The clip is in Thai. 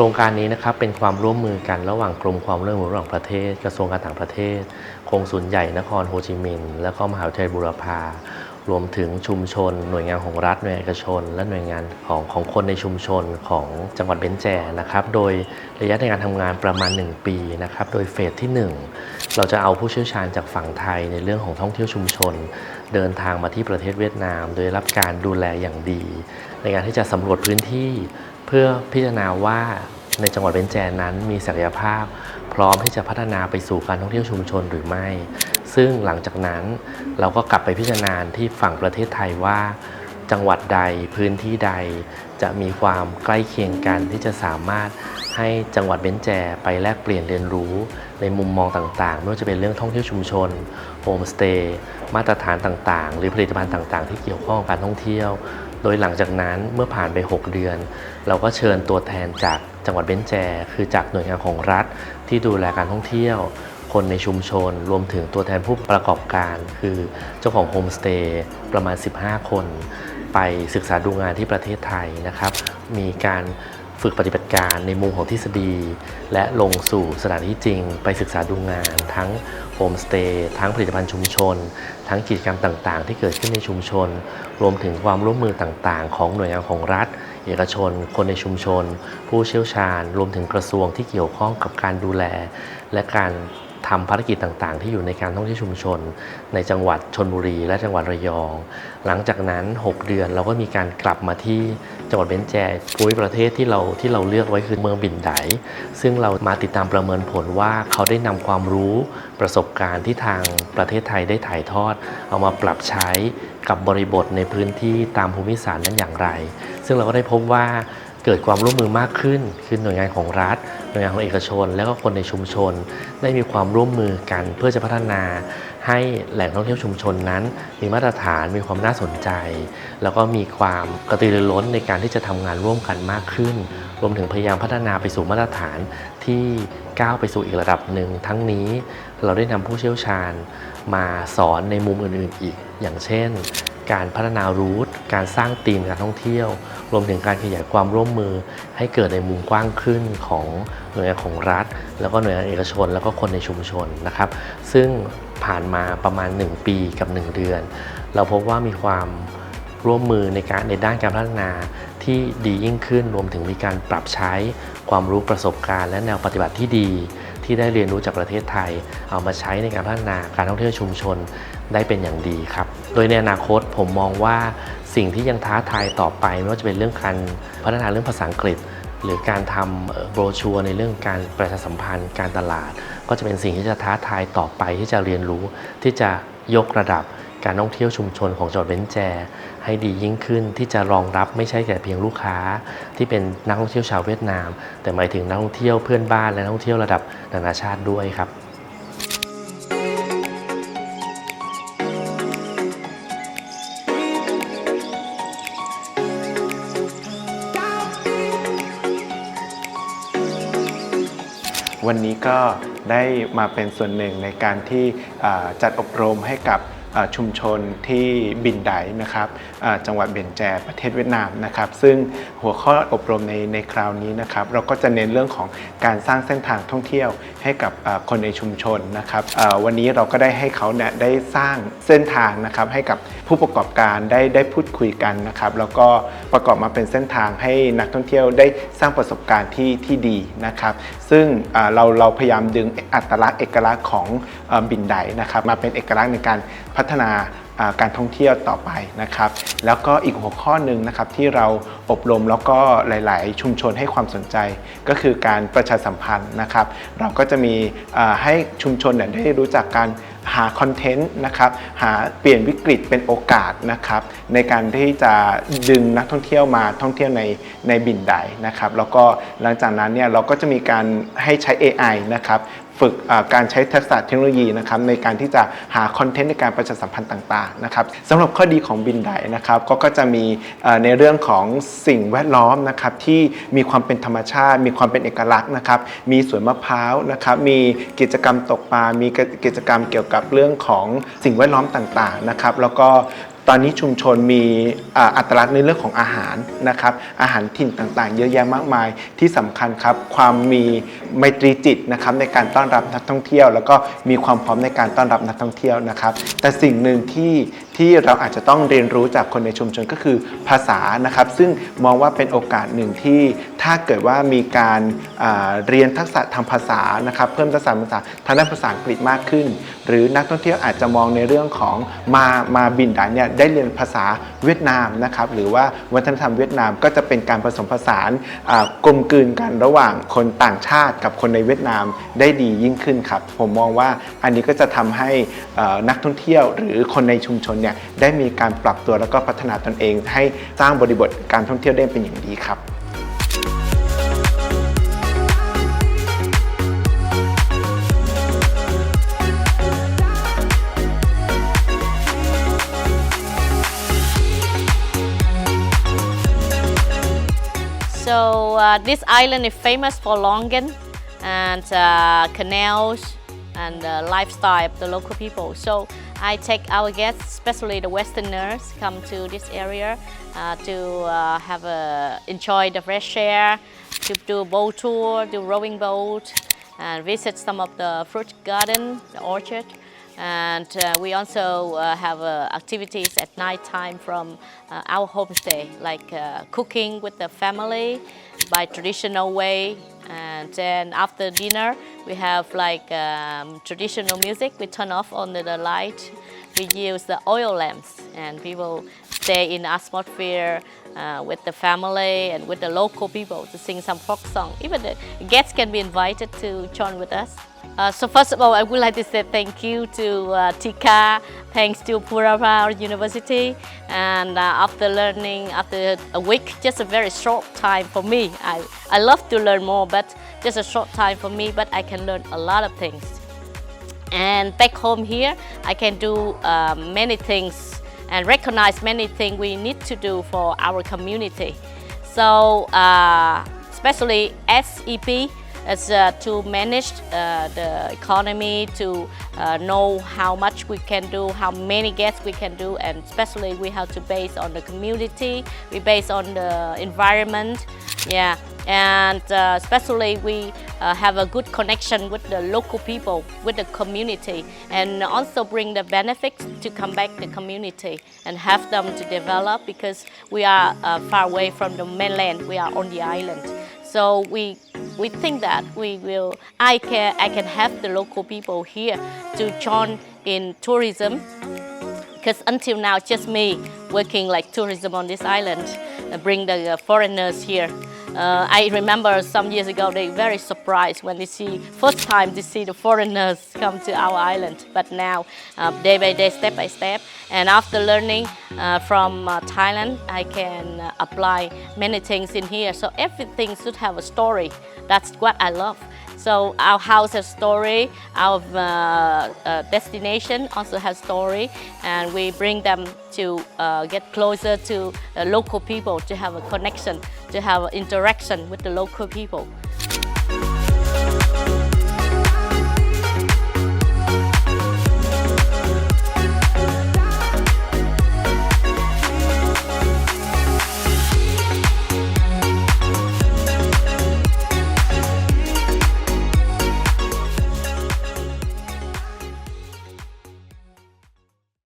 ครงการนี้นะครับเป็นความร่วมมือกันระหว่างกรมความร่วมมือระหว่างประเทศ กระทรวงการต่างประเทศกงสุลใหญ่นครโฮจิมินห์และก็มหาวิทยาลัยบูรพารวมถึงชุมชน หน่วยงานของรัฐหน่วยงานเอกชน และหน่วยงานของของคนในชุมชนของจังหวัดเบญแจนะครับ โดยระยะในการทำงานประมาณ 1 ปีนะครับ โดยเฟสที่ 1 เราจะเอาผู้เชี่ยวชาญจากฝั่งไทยในเรื่องของท่องเที่ยวชุมชน เดินทางมาที่ประเทศเวียดนาม โดยรับการดูแลอย่างดี ในการที่จะสำรวจพื้นที่ เพื่อพิจารณาว่าในจังหวัดเบญแจนั้นมีศักยภาพ พร้อมที่จะพัฒนาไปสู่การท่องเที่ยวชุมชนหรือไม่ ซึ่งหลังจากนั้นเราก็กลับไปพิจารณาที่ฝั่งประเทศไทยว่า จังหวัดใดพื้นที่ใด จะมีความใกล้เคียงกันที่จะสามารถให้จังหวัดเบญแจไปแลกเปลี่ยนเรียนรู้ ในมุมมองต่างๆ ไม่ว่าจะเป็นเรื่องท่องเที่ยวชุมชนโฮมสเตย์มาตรฐานต่างๆ หรือผลิตภัณฑ์ต่างๆ ที่เกี่ยวข้องกับการท่องเที่ยว โดยหลังจากนั้นเมื่อผ่านไป 6 เดือน เราก็เชิญตัวแทนจากจังหวัดเบนแจ คือจากหน่วยงานของรัฐ ที่ดูแลการท่องเที่ยว คนในชุมชน รวมถึงตัวแทนผู้ประกอบการ คือเจ้าของโฮมสเตย์ประมาณ 15 คน ไปศึกษาดูงานที่ประเทศไทยนะครับ มีการ ฝึกปฏิบัติการในมุมของทฤษฎี และลงสู่สถานที่จริง ไปศึกษาดูงาน ทั้งโฮมสเตย์ทั้งผลิตภัณฑ์ชุมชน ทั้งกิจกรรมต่างๆ ที่เกิดขึ้นในชุมชน รวมถึงความร่วมมือต่างๆ ของหน่วยงานของรัฐ เอกชน คนในชุมชน ผู้เชี่ยวชาญ รวมถึงกระทรวงที่เกี่ยวข้องกับการดูแล และการ ทำภารกิจต่างๆ ที่อยู่ในการท่องเที่ยวชุมชน ในจังหวัดชนบุรี และจังหวัดระยอง หลังจากนั้น 6 เดือนเราก็มีการกลับมาที่จังหวัดเบญแจภูมิประเทศที่เราที่เราเลือกไว้คือเมืองบินไดซึ่งเรามาติดตามประเมินผลว่าเขาได้นำความรู้ประสบการณ์ที่ทางประเทศไทยได้ถ่ายทอด เอามาปรับใช้กับบริบทในพื้นที่ตามภูมิศาสตร์นั้นอย่างไร ซึ่งเราก็ได้พบว่า เกิดความร่วมมือมากขึ้น คือหน่วยงานของรัฐ หน่วยงานของเอกชน และก็คนในชุมชน ได้มีความร่วมมือกันเพื่อจะพัฒนา ให้แหล่งท่องเที่ยวชุมชนนั้น มีมาตรฐานมีความน่าสนใจ แล้วก็มีความกระตือรือร้นในการที่จะทำงานร่วมกันมากขึ้น รวมถึงพยายามพัฒนาไปสู่มาตรฐานที่ก้าวไปสู่อีกระดับหนึ่งทั้งนี้เราได้นำผู้เชี่ยวชาญมาสอนในมุมอื่นๆอีก อย่างเช่น การพัฒนารูทการสร้างธีมการท่องเที่ยว รวมถึงการขยายความร่วมมือให้เกิดในมุมกว้างขึ้นของหน่วยงานของรัฐ แล้วก็หน่วยงานเอกชน แล้วก็คนในชุมชนนะครับ ซึ่งผ่านมาประมาณ 1 ปีกับ 1 เดือน เราพบว่ามีความร่วมมือในการในด้านการพัฒนาที่ดียิ่งขึ้น รวมถึงมีการปรับใช้ความรู้ประสบการณ์ และแนวปฏิบัติที่ดี ที่ได้เรียนรู้จากประเทศไทย เอามาใช้ในการพัฒนาการท่องเที่ยวชุมชนได้เป็นอย่างดีครับ โดยในอนาคตผมมองว่า สิ่งที่ยังท้าทายต่อไปไม่ว่าจะเป็นเรื่องการพัฒนาเรื่องภาษาอังกฤษ หรือการทำโบรชัวในเรื่องการประชาสัมพันธ์การตลาด ก็จะเป็นสิ่งที่จะท้าทายต่อไปที่จะเรียนรู้ ที่จะยกระดับการท่องเที่ยวชุมชนของจังหวัดเบญแจ ให้ดียิ่งขึ้นที่จะรองรับไม่ใช่แค่เพียงลูกค้า ที่เป็นนักท่องเที่ยวชาวเวียดนาม แต่หมายถึงนักท่องเที่ยวเพื่อนบ้านและนักท่องเที่ยวระดับนานาชาติด้วยครับ วันนี้ก็ได้มาเป็นส่วนหนึ่งในการที่จัดอบรมให้กับ ชุมชนที่บินไดนะครับจังหวัดเบญแจประเทศเวียดนามนะครับซึ่งหัวข้ออบรมในในคราวนี้นะครับเราก็จะเน้นเรื่องของการสร้างเส้นทางท่องเที่ยวให้กับคนในชุมชนนะครับวันนี้เราก็ได้ให้เขาเนี่ยได้สร้างเส้นทางนะครับให้กับผู้ประกอบการได้ได้พูดคุยกันนะครับแล้วก็ประกอบมาเป็นเส้นทางให้นักท่องเที่ยวได้สร้างประสบการณ์ที่ที่ดีนะครับ ซึ่งเราเราพยายามดึงอัตลักษณ์เอกลักษณ์ของบินไดนะครับมาเป็นเอกลักษณ์ในการพัฒนาการท่องเที่ยวต่อไปนะครับ แล้วก็อีกหัวข้อหนึ่งนะครับที่เราอบรมแล้วก็หลาย ๆ ชุมชนให้ความสนใจ ก็คือการประชาสัมพันธ์นะครับ เราก็จะมีให้ชุมชนได้รู้จักการหาคอนเทนต์นะครับหาเปลี่ยนวิกฤตเป็นโอกาสนะครับ ในการที่จะดึงนักท่องเที่ยวมาท่องเที่ยวในในบินไดนะครับ แล้วก็หลังจากนั้นเนี่ยเราก็จะมีการให้ใช้ AI นะครับ ฝึกการใช้ทักษะเทคโนโลยีนะครับในการที่จะหาคอนเทนต์ในการประชาสัมพันธ์ต่างๆนะครับสำหรับข้อดีของบินไดนะครับก็ก็จะมีในเรื่องของสิ่งแวดล้อมนะครับที่มีความเป็นธรรมชาติ มีความเป็นเอกลักษณ์นะครับมีสวนมะพร้าวนะครับมีกิจกรรมตกปลา มีกิจกรรมเกี่ยวกับเรื่องของสิ่งแวดล้อมต่างๆนะครับแล้วก็ ตอนนี้ชุมชนมีอัตลักษณ์ในเรื่องของอาหารนะครับอาหารถิ่นต่างๆ เยอะแยะมากมาย ที่สำคัญครับความมีไมตรีจิตนะครับในการต้อนรับนักท่องเที่ยว แล้วก็มีความพร้อมในการต้อนรับนักท่องเที่ยวนะครับ แต่สิ่งหนึ่งที่ ที่เราอาจจะต้องเรียนรู้จากคนในชุมชนก็คือภาษานะครับ ซึ่งมองว่าเป็นโอกาสหนึ่งที่ถ้าเกิดว่ามีการอ่าเรียนทักษะทางภาษานะครับเพิ่มทักษะภาษาทางด้านภาษาอังกฤษมากขึ้น หรือนักท่องเที่ยวอาจจะมองในเรื่องของมามาบินไดเนี่ยได้เรียนภาษาเวียดนามนะครับหรือว่าวัฒนธรรมเวียดนามก็จะเป็นการผสมผสานกลมกลืนกันระหว่างคนต่างชาติกับคนในเวียดนามได้ดียิ่งขึ้นครับผมมองว่าอันนี้ก็จะทำให้นักท่องเที่ยวหรือคนในชุมชนเนี่ยได้มีการปรับตัวแล้วก็พัฒนาตนเอง ให้สร้างบริบทการท่องเที่ยวได้เป็นอย่างดีครับ So uh, this island is famous for longan and uh, canals and uh, lifestyle of the local people. So I take our guests, especially the Westerners, come to this area uh, to uh, have a enjoy the fresh air, to do boat tour, do rowing boat, and visit some of the fruit garden, the orchard. And uh, we also uh, have uh, activities at night time from uh, our homestay, like cooking with the family by traditional way. And then after dinner, we have like um, traditional music. We turn off on the, light. We use the oil lamps, and people stay in atmosphere uh, with the family and with the local people to sing some folk song. Even the guests can be invited to join with us. Uh, so first of all, I would like to say thank you to uh, Tika, thanks to Purapa University, and uh, after learning, after a week, just a very short time for me. I, I love to learn more, but just a short time for me, but I can learn a lot of things. And back home here, I can do uh, many things and recognize many things we need to do for our community. So, uh, especially SEP, is uh, to manage uh, the economy, to uh, know how much we can do, how many guests we can do, and especially we have to base on the community, we base on the environment, yeah, and uh, especially we uh, have a good connection with the local people, with the community, and also bring the benefits to come back the community and have them to develop because we are uh, far away from the mainland, we are on the island. So we we think that we will I can I can have the local people here to join in tourism. Because until now just me working like tourism on this island uh, bring the uh, foreigners here uh, I remember some years ago they very surprised when they see first time they see the foreigners come to our island. But now uh, day by day step by step. And after learning uh, from uh, Thailand I can uh, apply many things in here. So everything should have a story. That's what I love so our house has story, our uh, uh, destination also has story, and we bring them to uh, get closer to the local people, to have a connection, to have interaction with the local people.